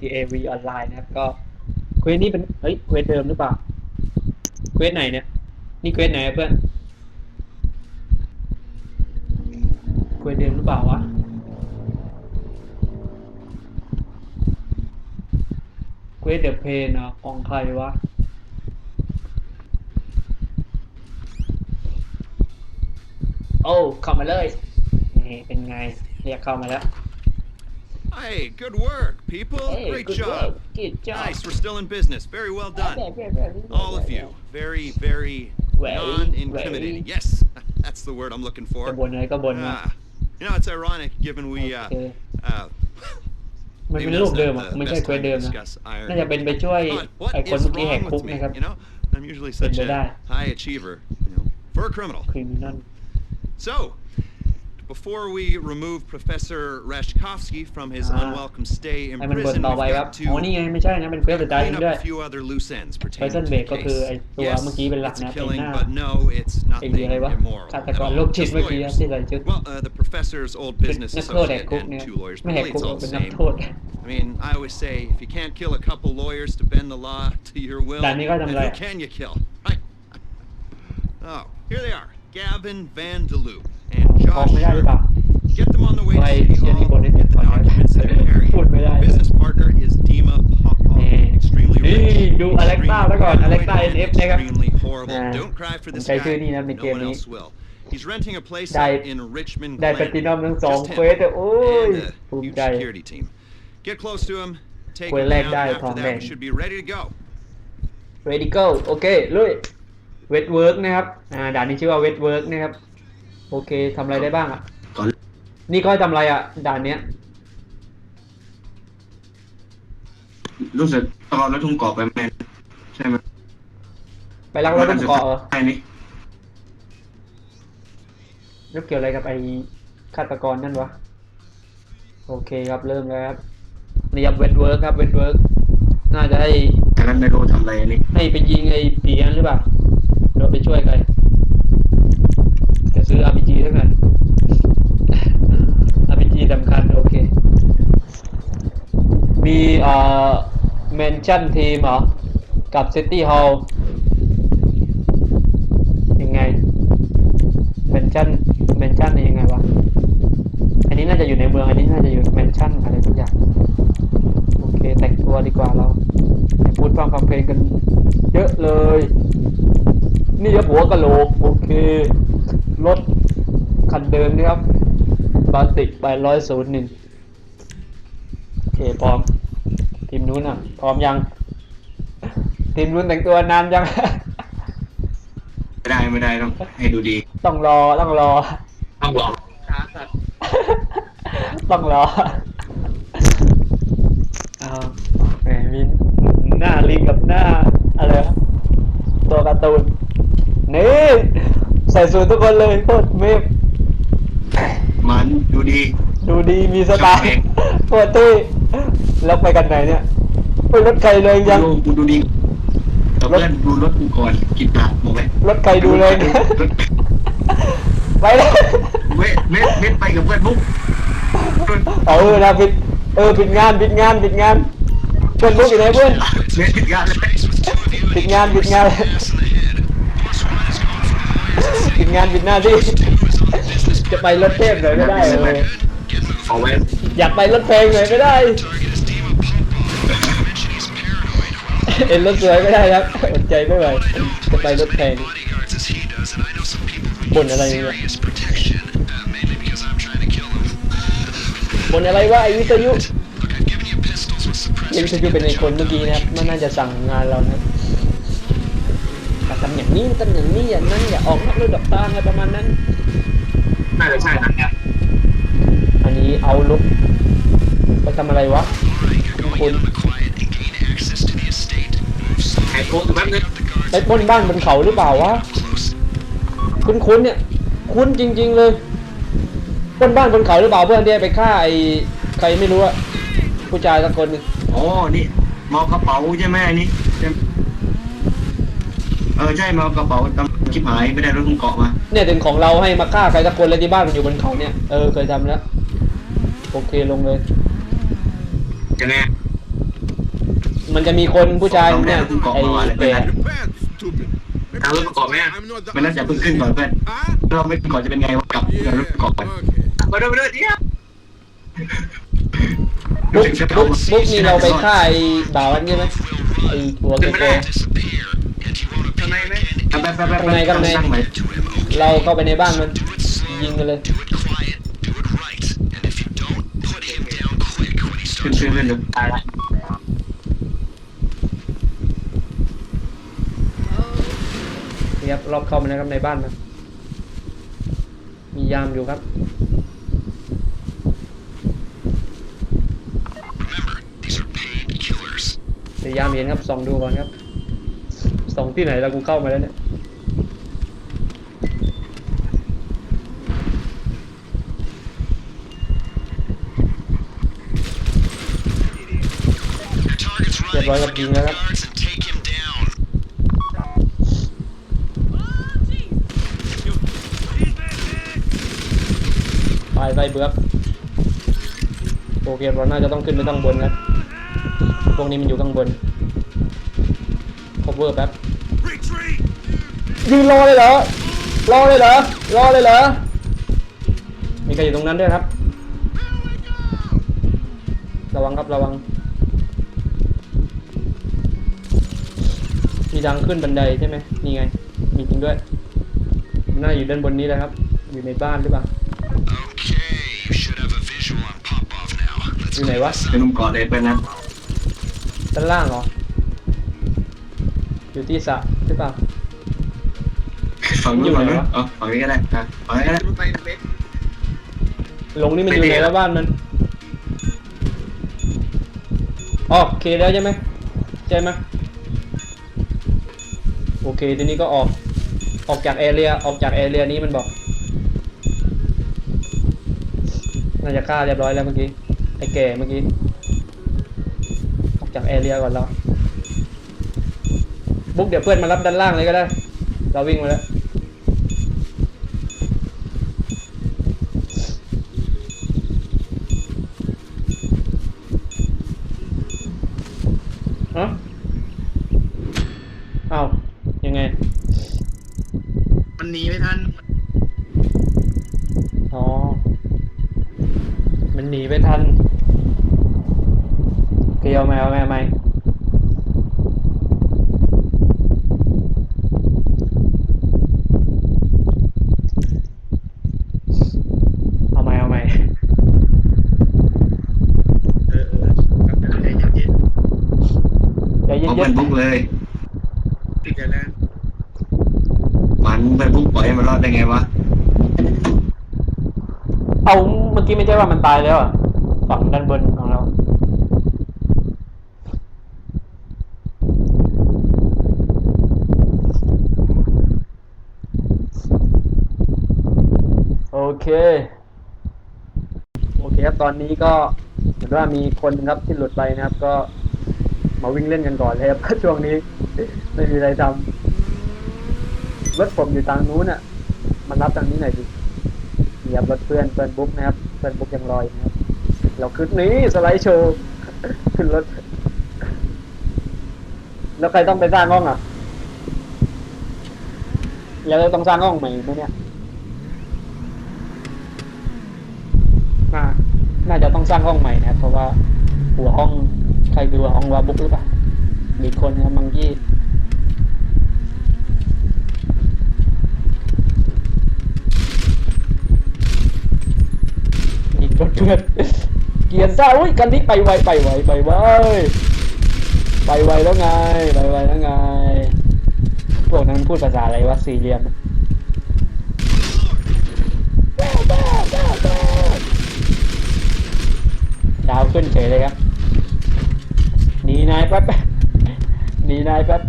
เดิมนะครับ GTA V Online นะครับ ก็เควสนี้เป็นเฮ้ยเควสเดิมหรือเปล่าเควสไหนเนี่ย นี่เควสไหนอะเพื่อนเควสเดิมหรือเปล่าวะเควสเดอะเพนอะของใครวะโอ้เข้ามาเลยนี่เป็นไง เรียกเข้ามาแล้ว Hey, good work, people. Great job. Good job Nice, we're still in business. Very well done. All of you. Very, very Very, non-intimidating. very. Yes, that's the word I'm looking จะ for. บนอะไรก็บนมา Ah, you know, it's ironic given we, uh, Okay. uh, มัน maybe เป็น that's รูป not เดิมอะ the ไม่ best ใช่เควส time เดิ to มนะ discuss iron. น่าจะเป็นไปช่วย But what ไอ้คน is เมื่อกี้แหก wrong คุก with me? นะครับ You know, I'm usually such Been a bad. high achiever, you know, for a criminal. คริมินัล So, before we remove Professor Rashkovsky from his Ah. unwelcome stay in ให้มันบน prison, ต่อ we've ไปครับ got อ๋อ นี่ to ไงไม่ใช่นะ เป็นเควสสุดท้ายจ clean ริง up ด้วย a few other loose ends pertaining Poison to Break the ก็คือ case. ไอ้ตัว Yes, เมื่อกี้เป็นหลัก it's a นะเป็น killing, หน้า but no, it's ไอ้ nothing อะไรวะ immoral ฆา at ตกร all. โรคจิต Just เมื่อกี้ครับ lawyers. ที่ใส่ชุด Well, uh, the professor's old ชุด business นักโทษแหก associate คุก and เนี่ย two lawyers, ไม่ but แหก really คุ it's ก all เป็ the นนัก same. โทษ I mean, I always say, if you can't kill a couple lawyers to bend the law to your will, ด่านนี้ก็ then ทำอะไร who can you kill, right? Oh, here they are. Gavin Van Der Loop and ฟ้อง Josh ไม่ได้หรือเปล่า Sherman. Get them on the way ไป to City เชียร์ที่ Hall. บนนิดหนึ่ Get ง the ก่อนนะ documents to Harry. พูดไม่ได้ Business partner is Dima Popov. นี่ Extremely นี่ rich. ดูอเล็กซ่า extremely ไว้ก่อนอเล็กซ่า paranoid, and NF นะครับ Extremely horrible. อ่า Don't cry for ผม this ใช้ guy. ชื่อนี้นะใน No เกม one นี้ else will. He's renting a place ได้ out in Richmond ได้แพล Glen. ตินัมทั้งสอง Just เควส him เลยโอ้ย and a ภูมิ huge ใจ security team. Get close to him. Take เควส him แรก down. ได้ After ทองแด that, ง we should be ready to go. ready go โอเคลุยเวทเวิร์กนะครับอ่าด่านนี้ชื่อว่าเวทเวิร์กนะครับ โอเคทำอะไรได้บ้างอะ ก่อนนี่ก็ทำอะไรอะ ด่านเนี้ย รู้สึกตอนรถทุ่งกรอบไปแมนใช่ไหมไปลักรถบนเกาะเหรอใช่นี่แล้วเกี่ยวอะไรกับไอ้ฆาตกรนั่นวะ โอเคครับเริ่มแล้วครับนี่ครับเวทเวิร์กครับเวทเวิร์กน่าจะให้แต่นั้นไม่รู้ทำอะไรอันนี้ให้ไปยิงไอ้ผีนั้นหรือเปล่าเราไปช่วยใค รจะซื้อ RPG เท่านั้น RPG สำคัญ โอเค มีเอ่อเมนชั่นทีมเหรอ กับ City Hall ยังไงเมนชั่นเมนชั่นนี่ยังไงวะ อันนี้น่าจะอยู่ในเมือง อันนี้น่าจะอยู่เมนชั่นอะไรทุกอย่าง โอเค แต่งตัวดีกว่าเราอย่าพูดฟังฟังเพลงกันเยอะเลย นี่ครับหัวกะโหลก โอเค รถคันเดิมนะครับบาติกไปร้อยศูนย์หนึ่งโอเคพร้อม ทีมนู้นอะ พร้อมยัง ทีมนู้นแต่งตัวนานยัง ไม่ได้ไม่ได้ต้องให้ดูดี ต้องรอต้องรอ ต้องบอกต้องรอเอาแหมมีหน้าลิงกับหน้าอะไรวะตัวการ์ตูนนี่ใส่สูททุกคนเลยโคตรเมฟมันดูดี ดูดีมีสไตล์ครับเองโคตรเท่แล้วไปกันไหนเนี่ยไปรถใครเลยยังดูกูดูดีแต่เพื่อนดูรถกูก่อนกินผักบอกไว้รถใครดูเลยรถไปเลยเว้ยเว้ยเว้ยไปกับเพื่อนบุ๊กเออนะปิดเออปิดงานปิดงานปิดงานเพื่อนบุ๊กอยู่ไหนเพื่อนเว้ยติดงานเลยปิดงานปิดงาน ปิดงานปิดหน้าที่ จะไปรถเทพหน่อยไม่ได้เออเอาไว้อยากไปรถเพลงหน่อยไม่ได้เห็นรถสวยไม่ได้ครับอดใจไม่ไหวจะไปรถเพลงบ่นอะไรเนี่ยบ่นอะไรวะไอ้วิทยุไอ้วิทยุเป็นไอ้คนเมื่อกี้นะครับมันน่าจะสั่งงานเรานะอะ ทำอย่างนี้ทำอย่างนี้อย่างนั้นอย่าออกนอกเรื่องดอกตาอะไรประมาณนั้นน่าจะใช่นะเนี่ยอันนี้เอาลุกไปทำอะไรวะคุณแหกโค้งแป๊บนึงไปปล้นบ้านบนเขาหรือเปล่าวะคุณคุณเนี่ย คุณจริง ๆเลยปล้นบ้านบนเขาหรือเปล่าเพื่อนที่ไปฆ่าไอ้ใครไม่รู้อะผู้ชายสักคนหนึงอ๋อนี่เมากระเป๋าใช่ไหมอันนี้ใช่ เออใช่เมากระเป๋าตำชิบหายไม่ได้รถทุ่งเกาะมาเนี่ยถึงของเราให้มาฆ่าใครสักคนเลยที่บ้านมันอยู่บนเขาเนี่ย เออเคยทำแล้ว โอเคลงเลย ยังไงมันจะมีคนผู้ชายเอาแน่เนี่ยผมกรอกไอ้มาเลยแก่ Your pants, stupid. Maybe Tao lúc mà còn nha. I'm not the มันน่าจะเพิ่งขึ้นก่อนเพื่อน Huh? เราไม่ก่อนจะเป็นไงวะกลับ Yeah, เราก่อน okay. มาเร็วเร็วเดี๋ยวบุ๊กบุ๊กบุ๊กนี่เราไปฆ่าไอ้บ่าวอันใช่ไหมไอ้ตัวแก่ ข้างในข้างในช่ใหม่ๆเราเข้าไปในบ้านมันยิงกันเลยขึ้นขึ้นขึ้นเดี๋ยวตายละนี่ครับรอบเข้ามานะครับในบ้านมันมียามอยู่ครับเดี๋ยวยามเห็นครับส่องดูก่อนครับส่องที่ไหนแล้วกูเข้ามาแล้วเนี่ย เร้อยกับยิงแล้วครับไปไปเบือกโอเคเราน่าจะต้องขึ้นไปข้างบนครับพวกนี้มันอยู่ข้างบน cover แป๊บยืนรอเลยเหรอรอเลยเหรอรอเลยเหรอมีใครอยู่ตรงนั้นด้วยครับ ระวังครับระวัง มีทางขึ้นบันไดใช่ไหมนี่ไง มีจริงด้วย น่าอยู่ด้านบนนี้แหละครับ อยู่ในบ้านหรือเปล่า อยู่ไหนวะเป็นนุ่มก่อนเลยเพื่อนนะด้านล่างเหรอ อยู่ที่สระหรือเปล่า ฝั่งนู้นฝั่งนู้นเออฝั่งนี้ก็ได้อะฝั่งนี้ก็ได้ลงนี่มันอยู่ไหนแล้วบ้านมันอ๋อโอเคแล้วใช่ไหมใช่ไหม โอเคทีนี้ก็ออกออกจากแอเรียออกจากแอเรียนี้มันบอกน่าจะฆ่าเรียบร้อยแล้วเมื่อกี้ไอ้แก่เมื่อกี้ออกจากแอเรียก่อนเราบุ๊กเดี๋ยวเพื่อนมารับด้านล่างเลยก็ได้ เราวิ่งมาแล้ว ฮะเอ้ายังไง มันหนีไม่ทัน อ๋อ มันหนีไปทันเกี่ยวไหมเอาไหมเอาไหมเอาไหมเอาไหม เออเออใจเย็น ใจเย็ เอานเพื่อนบุ๊กเลย ติดกันแล้วมันเพื่อนบุ๊กปล่อยให้มันรอดได้ไงวะๆเอาเมื่อกี้ไม่ใช่ว่ามันตายแล้วเหรอะฝั่งด้านบนของเรา โอเค โอเคครับตอนนี้ก็เห็นว่ามีคนครับที่หลุดไปนะครับ ก็ มาวิ่งเล่นกันก่อนเลยครับช่วงนี้ ไม่มีอะไรทำรถผมอยู่ทางนู้นอะ มันรับทางนี้หน่อยดิเหยียบรถเพื่อนเพื่อนบุ๊กนะครับ เพื่อนบุ๊กยังรอยนะครับ เราขึ้นนี้สไลด์โชว์ขึ้นรถ แล้วใครต้องไปสร้างห้องอะ แล้วต้องสร้างห้องใหม่ไหมเนี่ยน่าจะต้องสร้างห้องใหม่นะครับเพราะว่าหัวห้อง ครคือหัวห้องวาบุ๊กหรือเปล่ามีคนนะครับมังกี้ยิงรถเพื่อนเกียร์ซ่าอุ้ยกันนี้ไปไวไปไวไปไวไปไวแล้วไงไปไวแล้วไงพวกนั้นพูดภาษาอะไรวะสี่เหลี่ยมดาวขึ้นเฉยเลยครับห นีนายแป๊บหนีนายแป๊บ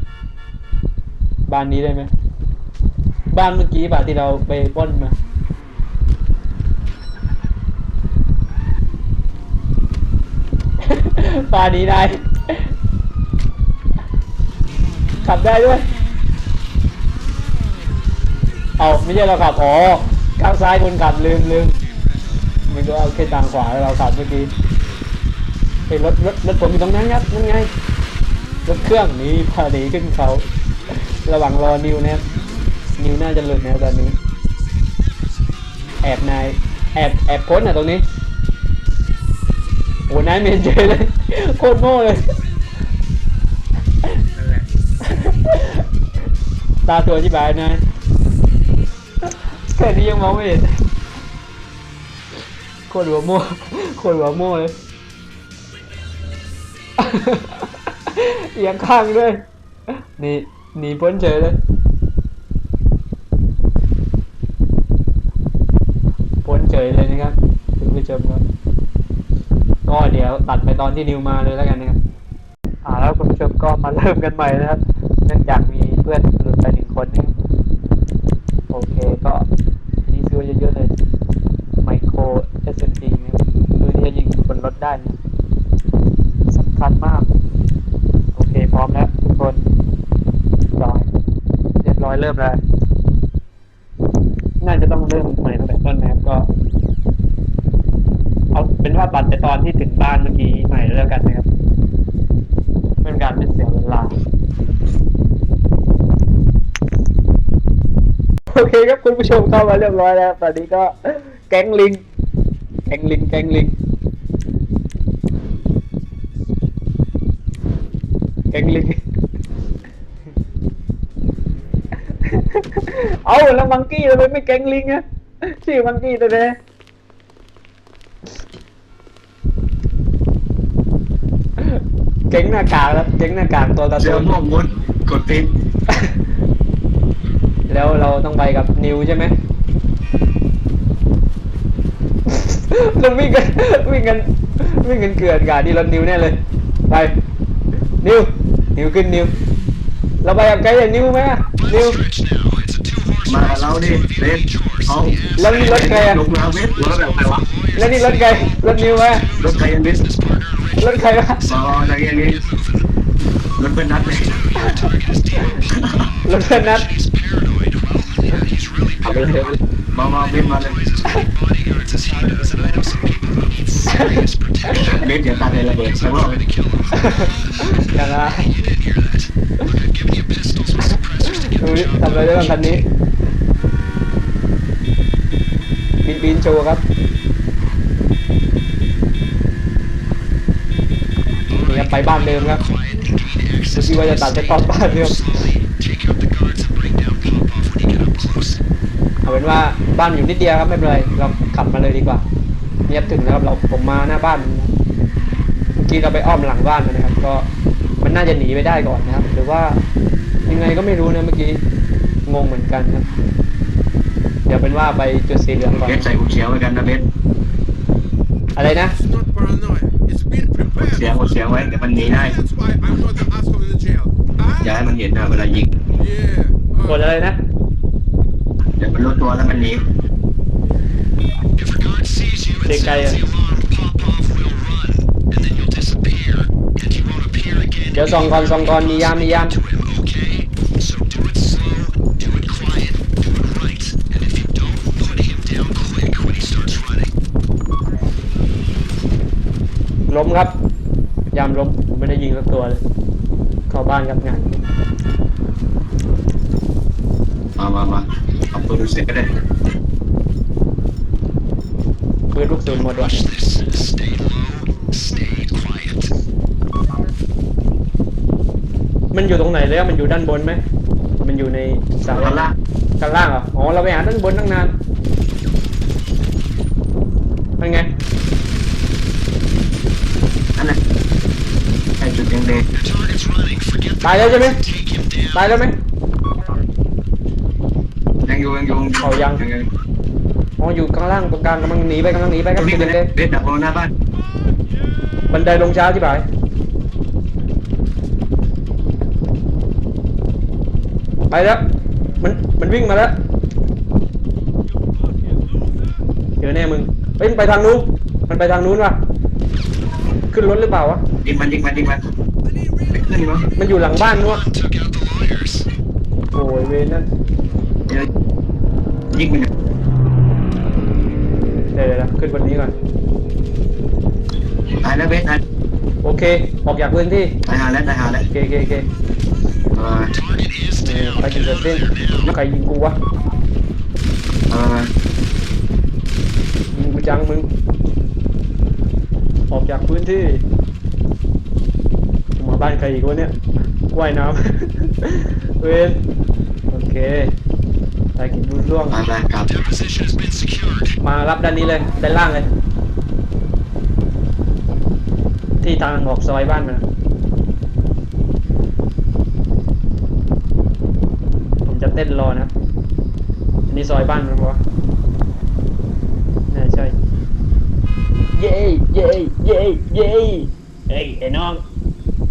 บ้านนี้ได้ไหมบ้านเมื่อกี้ป่ะที่เราไปป้นมาปาดีนายขับได้ด้วย เอาไม่ใช่เราขับอ๋อข้างซ้ายคนขับลืมลืมมันก็เอาแค่ทางขวาแล้วเราขับเมื่อกี้ ไอ้รถรถรถผมอยู่ตรงนั้นครับนั่นไงรถเครื่องนี้พาหนีขึ้นเขา ระหว่างรอนิวนะครับนิวน่าจะหลุดนะครับตอนนี้ แอบนายแอบแอบพ้นอะตรงนี้โอ้นายเมนเจอเลย โคตรโง่เลย ตาตัวอธิบายนายแค่นี้ยังมองไม่เห็นโคตรหัวโม่โคตรหัวโม่เลย เอียงข้างด้วยหนี่หนีพ้นเฉยเลยพ้นเฉยเลยนะครับคุณผู้ชมครับก็เดี๋ยวตัดไปตอนที่นิวมาเลยแล้วกันนะครับอ่าแล้วคุณผู้ชมก็มาเริ่มกันใหม่นะครับเนื่องจากมีเพื่อนหลุดไปหนึ่งคนนึงโอเคก็นนี้ซื้อเยอะๆเลยไมโคร SMD นะครับคือที่จะยิงบนรถได้นะ คัญมาก โอเค พร้อมแล้วทุกคนร้อยเรียบร้อยเริ่มแล้วน่าจะต้องเริ่มใหม่ตั้งแต่ต้นนะครับก็ เอาเป็นว่าตัดไปตอนที่ถึงบ้านเมื่อกี้ใหม่แล้วกันนะครับเป็นการไม่เสียเวลาโอเคครับคุณผู้ชมเข้ามาเรียบร้อยแล้วตอนนี้ก็แก๊งลิง แก๊งลิง แก๊งลิง แก๊งลิง เอาแล้วมังกี้ทำไมไม่แก๊งลิงอะชื่อมังกี้ตัวเนี้เก๊งหน้ากากแล้วเก๊งหน้ากากตัวการ์เจตูอนม่วงมุดกดติดแล้วเราต้องไปกับนิวใช่ไหม เราวิ่งกันวิ่งกันวิ่งกันเกลือนกาดนี่รถนิวแน่เลย ไป นิว นิวขึ้นนิวเราไปกับไกด์อย่างนิวไหมอะนิว มาเราดิเบสเอาแล้วนี่รถใครอะ ลงมาเบสรถแบบใครวะแล้วนี่รถไกด์รถนิวไหมรถใครกันเบสรถใครวะมาอะไรอย่างนี้รถเป็นนัดเลยรถเพื่อนนัดเอาไปเลยมามาเบสมาเลย เบสเดี๋ยวตาเลยระเบิดใช่ไหมย่างไรดูดิทำอะไรได้บ้างคันนี้ บินบินโชว์ครับนี่ครับไปบ้านเดิมครับดูสิว่าจะตัดไปตอนบ้านเดิม เอาเป็นว่าบ้านอยู่นิดเดียวครับไม่เป็นไรเราขับมาเลยดีกว่าเนียบถึงแล้วครับเราผมมาหน้าบ้านนะเมื่อกี้เราไปอ้อมหลังบ้านมานะครับ ก็มันน่าจะหนีไปได้ก่อนนะครับ หรือว่ายังไงก็ไม่รู้นะเมื่อกี้งงเหมือนกันครับ เดี๋ยวเป็นว่าไปจุดสีเหลืองก่อนเบสใส่หูเขียวไว้กันนะเบสอะไรนะ It's not paranoia. It's been เสียง prepared. หูเสียงไว้เดี๋ยวมันหนีได้ That's why I'm not the asshole in the jail. อย่า Ah? ให้มันเห็นนะเวลายิง Yeah. กดอะไรนะเดี๋ยวมันรู้ ตัวแล้วมันหนีเด็กไกลอะเดี๋ยวส่องก่อนส่องก่อนมียามมียามล้มครับ ยามล้มผมไม่ได้ยิงสักตัวเลย เข้าบ้านครับงาน มามามาเอา ปืนเสร็จก็ได้ปืนลูกศูนย์หมดวะมันอยู่ตรงไหนแล้วมันอยู่ด้านบนไหม มันอยู่ในเสาข้างล่างข้างล่างเหรอ อ๋อ เราไปหาด้านบนตั้งนานเป็นไง นั่นแหละไอ้จุดแดงตายแล้วใช่ไหมตายแล้วไหมๆ ยังอยู่ยังอยู่เอายังอ๋ออยู่ข้างล่างตรงกลางกำลังหนีไปกำลังหนีไปตครรับงนี้จุไปดเลเด่ยนเบสดักบนหน้าบ้านๆบันไดลงช้าที่บ่ายไปแล้วมันมันวิ่งมาแล้วเดี๋ยวแน่มึงเฮ้ยมันไปทางนู้นมันไปทางนู้นว่ะขึ้นรถหรือเปล่าวะยิงมันยิงมันยิงมันไม่ขึ้นวะมันอยู่หลังบ้านนู้นโอ้ยเวรนั่นเดี๋ ยวยิงมันเดี๋ยวเดี๋ยวเดี๋ยวขึ้นบนนี้ก่อน ตายแล้วเบสตายโอเค ออกจากพื้นที่ ตายหาแล้วตายหาแล้วโอเคโอเคโอเคเออ Target is เออไปจุดเสร็จสิ้นใครยิงกูวะ เออยิงกูจังมึง ออกจากพื้นที่มาบ้านใครอีกวะเนี่ยว่ายน้ำ เวนโอเค ไปกินดูร่วง ไปไปกลับ Deposition has been secured. มารับด้านนี้เลยด้านล่างเลย ที่ทางออกซอยบ้านมันอะผมจะเต้นรอนะ อันนี้ซอยบ้านมันปะวะน่าใช่ เย้เย้เย้เย้เฮ้ยไอ้น้อง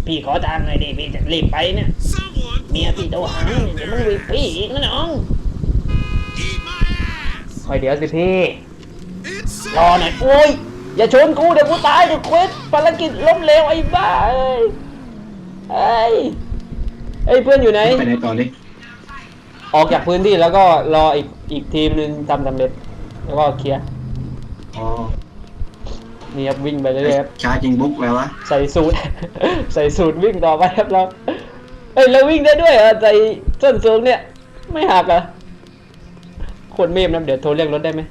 พี่ขอทางหน่อยดิพี่จะรีบไปเนี่ย Someone เมียพี่โทรหาเนี่ยเดี๋ยวมึงรีบพี่อีกนะน้อง eat my ass. คอยเดี๋ยวสิพี่ It's รอหน่อยโอ้ย อย่าชนกูเดี๋ยวกูตายเดี๋ยวเควสภารกิจล้มเหลวไอ้บ้าเอ้ยเอ้ยเอ้ยเพื่อนอยู่ไหน ไปไหนต่อดิออกจากพื้นที่แล้วก็รออีกอีกทีมหนึ่งทำสำเร็จ แล้วก็เคลียร์อ๋อนี่ครับวิ่งไปเรื่อยๆครับ ช้าจริงบุ๊กแปลว่าใส่สูตร ใส่สูตรวิ่งต่อไปครับเราเอ้ยแล้ววิ่งได้ด้วยเหรอใส่ส้นสูงเนี่ย ไม่หักเหรอ คนเมมนะเดี๋ยวโทรเรียกรถได้ไหม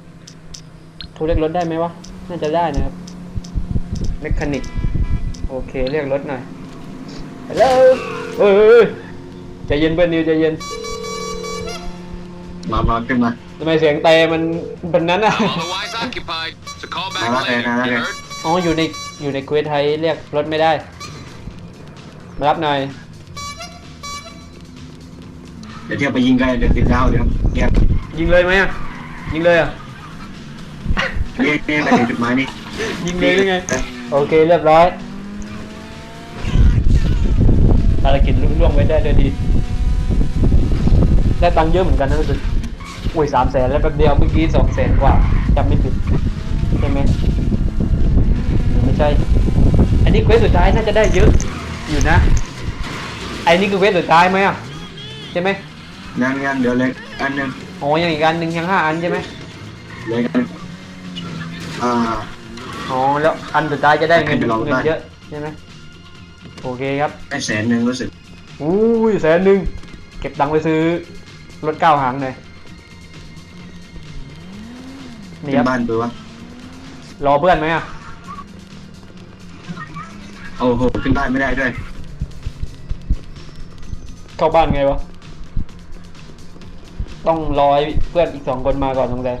โทรเรียกรถได้ไหมวะ น่าจะได้นะครับเมคานิกโอเคเรียกรถหน่อยฮัลโหลเอ้ยใจเย็นเพื่อนนิวใจเย็นมามาขึ้นมาทำไมเสียงเตะมันเป็นนั้นอะ Otherwise occupied. So call back Nah, okay, later. nah, You okay. heard? อ๋ออยู่ในอยู่ในเควสไทยเรียกรถไม่ได้ มารับหน่อย เดี๋ยวเที่ยวไปยิงกันเดี๋ยวติดดาวเดี๋ยวเรียก ยิงเลยไหมอะ ยิงเลยอะเรียกเรียกไปถึงจุดหมายนี่ยิงเลยหรือไง โอเคเรียบร้อย ภารกิจลุล่วงไปได้ด้วยดี ได้ตังค์เยอะเหมือนกันนะรู้สึกอุ้ยสามแสนแล้วแป๊บเดียวเมื่อกี้สองแสนกว่าจำไม่ผิดใช่ไหมหรือไม่ใช่ อันนี้เควสสุดท้ายน่าจะได้เยอะอยู่นะ ไอ้นี่คือเควสสุดท้ายไหมอะ ใช่ไหมงั้นงั้นเดี๋ยวเลยอันหนึง อ๋อยังอีกอันหนึ่งยังห้าอันใช่ไหมเลยกันอ่า อ๋อแล้วอันสุดท้ายจะได้เงินให้ไปลองเงินได้เยอะใช่ไหมโอเคครับได้แสนหนึ่งรู้สึกอุ้ยแสนหนึ่งเก็บตังค์ไปซื้อรถเก้าหางหน่อยนี่เป็ครับนบ้านตัววะรอเพื่อนไหมอะโอ้โหขึ้นบ้านไม่ได้ด้วยเข้าบ้านไงวะ ต้องรอให้เพื่อนอีกสองคนมาก่อนสงสัย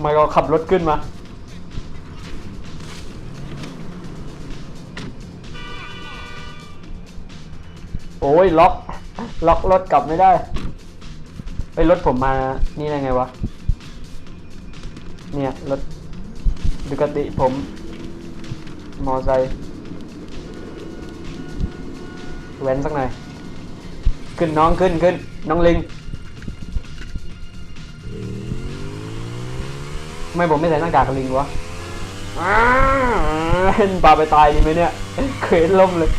ไม่ก็ขับรถขึ้นมาโอ้ยล็อก ล็อกรถกลับไม่ได้ไอ้ยรถผมมา นี่ได้ไงวะ เนี่ย รถดูกติผม มอไซค์ ว้นสักหน่อย ขึ้นน้องขึ้นขึ้น น้องลิงทำไมผมไม่ใส่หน้ากากลิงวะเห็นปลาไปตายดีไหมเนี่ย เคยล่มเลย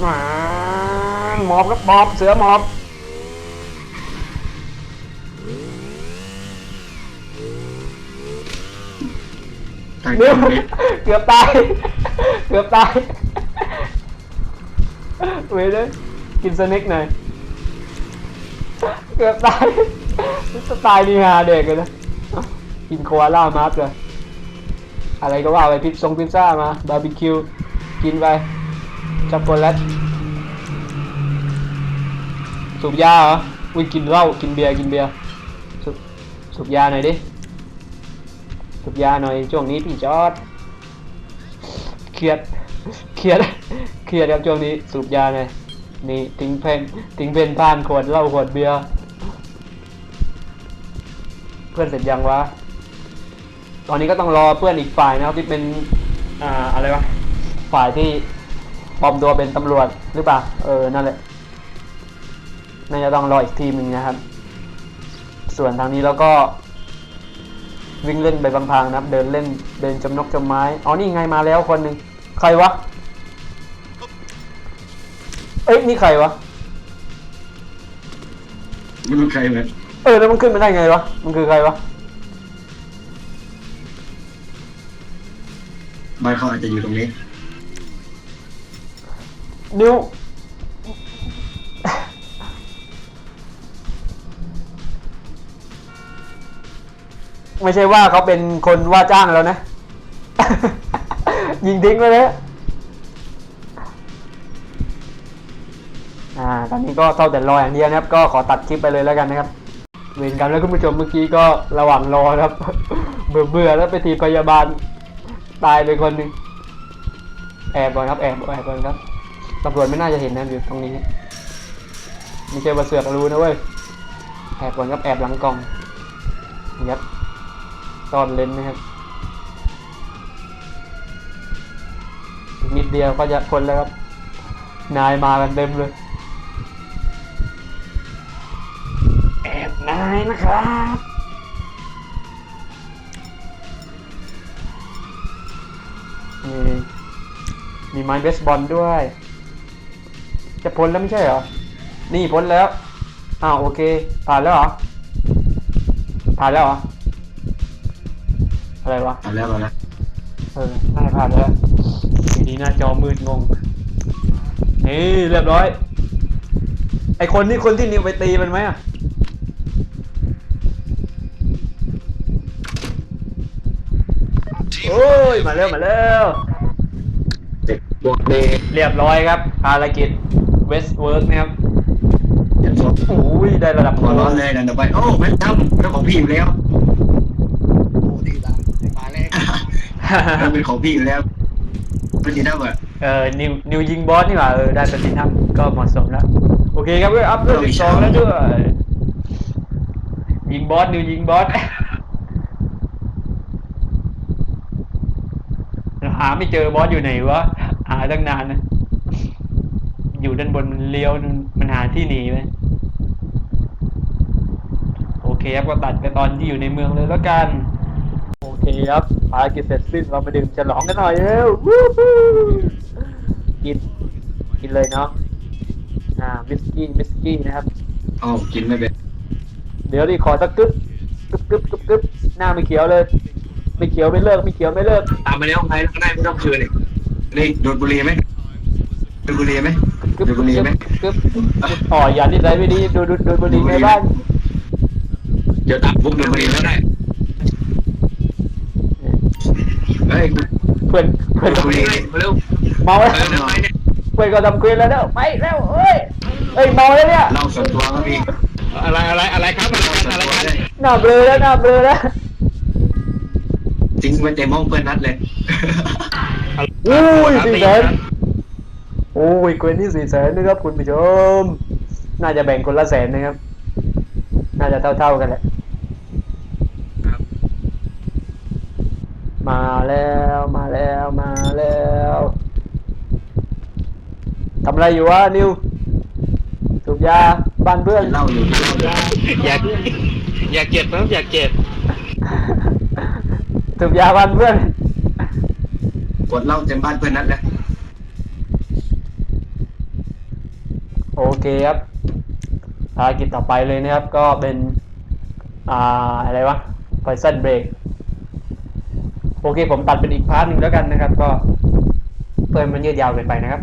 หมาหมอบครับหมอบเสือหมอบ ทาง เดี๋ยวเกือบตาย เกือบตาย เว้ยเลยกินสเน็กหน่อย เกือบตายสไตล์นี่ฮาเด็กเลยนะกินโคอาล่ามาร์กเลย อะไรก็ว่าไปพิซซงพิซซ่ามา บาร์บีคิว กินไป ช็อกโกแลต สูบยาเหรอ อุ้ยกินเหล้า กินเบียร์ กินเบียร์ สูบยาหน่อยดิ บยาหน่อยช่วงนี้พี่จอดเครียดเครียดเครียดครับช่วงนี้สูบยาหน่อยนี่ทิ้งเพนทิ้งเพนผ่านขวดเหล้าขวดเบียร์เพื่อนเสร็จยังวะตอนนี้ก็ต้องรอเพื่อนอีกฝ่ายนะครับที่เป็นอ่าอะไรวะฝ่ายที่ปลอมตัวเป็นตำรวจหรือเปล่าเออนั่นแหละน่าจะต้องรออีกทีมหนึ่งนะครับ ส่วนทางนี้เราก็ วิ่งเล่นไปบางพางนะครับ เดินเล่นเดินจมนกจมไม้อ๋อนี่ไงมาแล้วคนหนึ่งใครวะเอ้ยนี่ใครวะไม่รู้ใครเหมือนเออแล้วมันขึ้นมาได้ไงวะมันคือใครวะบ้านเขาอาจจะอยู่ตรงนี้ นิว ไม่ใช่ว่าเขาเป็นคนว่าจ้างแล้วนะ ยิงทิ้งไปเลยอ่า ตอนนี้ก็เท่าแต่รออย่างเดียวนะครับ ก็ขอตัดคลิปไปเลยแล้วกันนะครับ เวรกรรมแล้วคุณผู้ชมเมื่อกี้ก็ระหว่างรอครับ เบื่อเบื่อแล้วไปทีพยาบาล ตายไปคนหนึ่งแอบก่อนครับแอบแอบก่อนครับตำรวจไม่น่าจะเห็นนะอยู่ตรงนี้ไม่ใช่ว่าเสือกรู้นะเว้ยแอบก่อนครับแอบหลังกล่องครับ ซ่อนเลนส์นะครับอีกนิดเดียวก็จะพ้นแล้วครับ นายมากันเต็มเลย แอบนายนะครับมีมีไม้เบสบอลด้วย จะพ้นแล้วไม่ใช่เหรอ นี่พ้นแล้ว อ้าวโอเค ผ่านแล้วเหรอ ผ่านแล้วเหรอ อะไรวะเอาแล้วเอาแล้วเออน่าจะผ่านแล้วทีนี้หน้าจอมืดงงนี่เรียบร้อย ไอคนที่คนที่นิวไปตีมันไหมอะ Team โอ้ยมาเร็วมาเร็วเด็กบวกเดย์เรียบร้อยครับภารกิจเวสเวิร์กนะครับเดี๋ยวจบโอ้ยได้ระดับหัวร้อนเลยดันต่อไปโอ้แม่ทำเรื่องของพี่อยู่แล้ว โอ้ดีละมาแรก มันเป็นของพี่อยู่แล้วไม่ดีนะเว้ยเออนิวนิวยิงบอสนี่หว่าเออได้ปฏิทัมก็เหมาะสมแล้ว โอเคครับก็อัพเรื่องสิบสองแล้วด้วยยิงบอสนิวยิงบอสหาไม่เจอบอสอยู่ไหนวะหาตั้งนานนะอยู่ด้านบนมันเลี้ยวมันมันหาที่หนีไปโอเคครับก็ตัดไปตอนที่อยู่ในเมืองเลยแล้วกัน โอเคครับ ภารกิจเสร็จสิ้นเรามาดื่มฉลองกันหน่อยเร็ววู้ฮู้กิน กินเลยเนาะอ่าวิสกี้วิสกี้นะครับอ๋อกินไม่เป็นเดี๋ยวดิขอสักกึ๊บกึ๊บกึ๊บกึ๊บกึ๊บหน้าไม่เขียวเลย ไม่เขียวไม่เลิกไม่เขียวไม่เลิกตามไปแล้วใครก็ได้ไม่ต้องคืนเลยนี่ดูดบุหรี่ไหมดูดบุหรี่ไหมกึ๊บดูดบุหรี่ไหมกึ๊บอ๋ออย่านิสัยไม่ดีดูดูดูบุหรี่ไงบ้างเดี๋ยวตัดบุกดูดบุหรี่แล้วได้ เฮ้ยเพื่อนเพื่อนดูดบุหรี่มาเร็วเมาแล้วเอทำไมเนี่ยเพื่อนก็ทำเควสแล้วเด้อไปแล้วเอ้ยเอ้ยเมาแล้วเนี่ยเล่าส่วนตัวครับพี่อะไรอะไรอะไรครับอะไรเล่าส่วนอะไรตัวกันเลยหน้าเบลอแล้วหน้าเบลอแล้วทิ้งไว้เต็มห้องเพื่อนนัดเลยอุ้ยสี่แสนโอ้ยเควสนี่สี่แสนนะครับคุณผู้ชมน่าจะแบ่งคนละแสนนะครับ น่าจะเท่าๆกันแหละ มาแล้วมาแล้วมาแล้วทำอะไรอยู่วะนิวสูบยาบ้านเพื่อนเล่าอยู่เล่าอยู่อยากอยากเก็บนะอยากเก็บสูบยาบ้านเพื่อนกดเหล่าเต็มบ้านเพื่อนนัดเลยโอเคครับภารกิจต่อไปเลยนะครับก็เป็น อ่าอะไรวะ poison break โอเคผมตัดเป็นอีกพาร์ทหนึ่งแล้วกันนะครับ ก็เพื่อมันยืดยาวเกินไปนะครับ